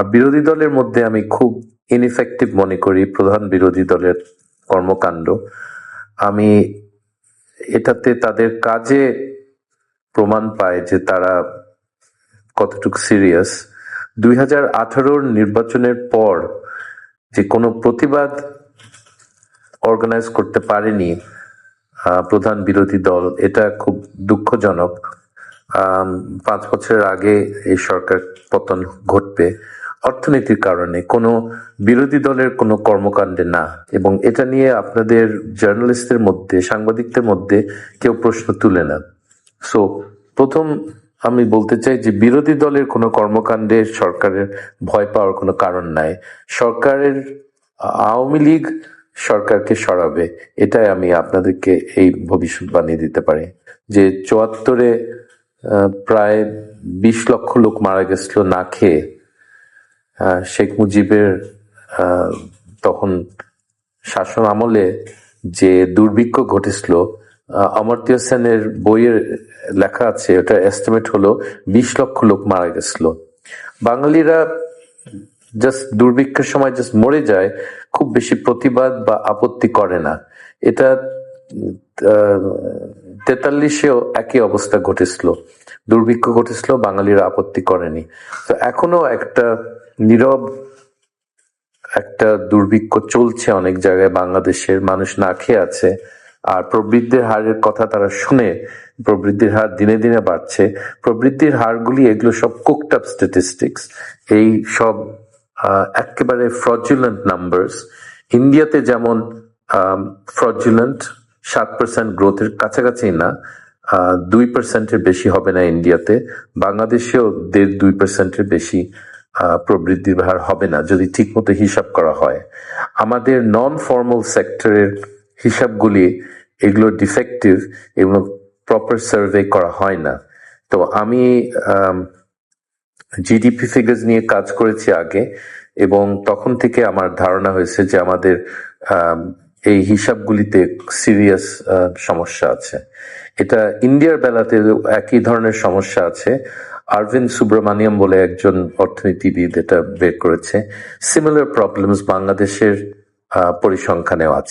আর বিরোধী দলের মধ্যে আমি খুব ইনইফেক্টিভ মনে করি, প্রধান বিরোধী দলের কর্মকাণ্ড। আমি এটাতে তাদের কাজে প্রমাণ পায় যে তারা কতটুকু সিরিয়াস দুই হাজার আঠারোর নির্বাচনের পর যে কোনো প্রতিবাদ অর্গানাইজ করতে পারেনি প্রধান বিরোধী দল, এটা খুব দুঃখজনক। পাঁচ বছরের আগে এই সরকার পতন ঘটবে। অর্থনীতির কারণে কোনো বিরোধী দলের কোনো কর্মকাণ্ডে না। এবং এটা নিয়ে আপনাদের জার্নালিস্টদের মধ্যে, সাংবাদিকদের মধ্যে কেউ প্রশ্ন তুলে না। সো প্রথম আমি বলতে চাই যে বিরোধী দলের কোনো কর্মকাণ্ডে সরকারের ভয় পাওয়ার কোনো কারণ নাই। সরকারের, আওয়ামী লীগ সরকারকে সরাবে, এটাই আমি আপনাদেরকে এই ভবিষ্যৎবাণী দিতে পারি। যে চুয়াত্তরে প্রায় বিশ লক্ষ লোক মারা গেছিল না খেয়ে শেখ মুজিবের তখন শাসন আমলে যে দুর্ভিক্ষ ঘটেছিল অমর্ত্য সেনের বইয়ের লেখা আছে, ওটা এস্টিমেট হলো বিশ লক্ষ লোক মারা গেছিল। বাঙালিরা জাস্ট দুর্ভিক্ষের সময় জাস্ট মরে যায়, খুব বেশি প্রতিবাদ বা আপত্তি করে না। এটা তেতাল্লিশেও একই অবস্থা ঘটেছিল। দুর্ভিক্ষ ঘটেছিল, বাঙালিরা আপত্তি করেনি। তো এখনও একটা নীরব একটা দুর্ভিক্ষ চলছে অনেক জায়গায়, বাংলাদেশের মানুষ না খেয়ে আছে। আর প্রবৃদ্ধির হারের কথা তারা শুনে, প্রবৃদ্ধির হার দিনে দিনে বাড়ছে। প্রবৃদ্ধির হারগুলি, এগুলো সব কুকড আপ স্ট্যাটিস্টিক্স এই সব একেবারে ফ্রজুলেন্ট নাম্বারস ইন্ডিয়াতে যেমন ফ্রজুলেন্ট সাত পার্সেন্ট গ্রোথের কাছাকাছি না দুই পার্সেন্টের বেশি হবে না ইন্ডিয়াতে। বাংলাদেশেও দেড় দুই পার্সেন্টের বেশি প্রবৃদ্ধির হার হবে না যদি ঠিকমতো হিসাব করা হয়। আমাদের নন ফর্মাল সেক্টরের হিসাবগুলি এগুলো ডিফেক্টিভ এগুলো প্রপার সার্ভে করা হয় না। তো আমি জিডিপি ফিগার্স নিয়ে কাজ করেছি আগে এবং তখন থেকে আমার ধারণা হয়েছে যে আমাদের আম, এই হিসাবগুলিতে সিরিয়াস সমস্যা আছে। এটা ইন্ডিয়ার বেলাতে একই ধরনের সমস্যা আছে। আরভিন্দ সুব্রমানিয়াম বলে একজন অর্থনীতিবিদ এটা বের করেছে। সিমিলার প্রবলেমস বাংলাদেশের পরিসংখ্যানেও আছে।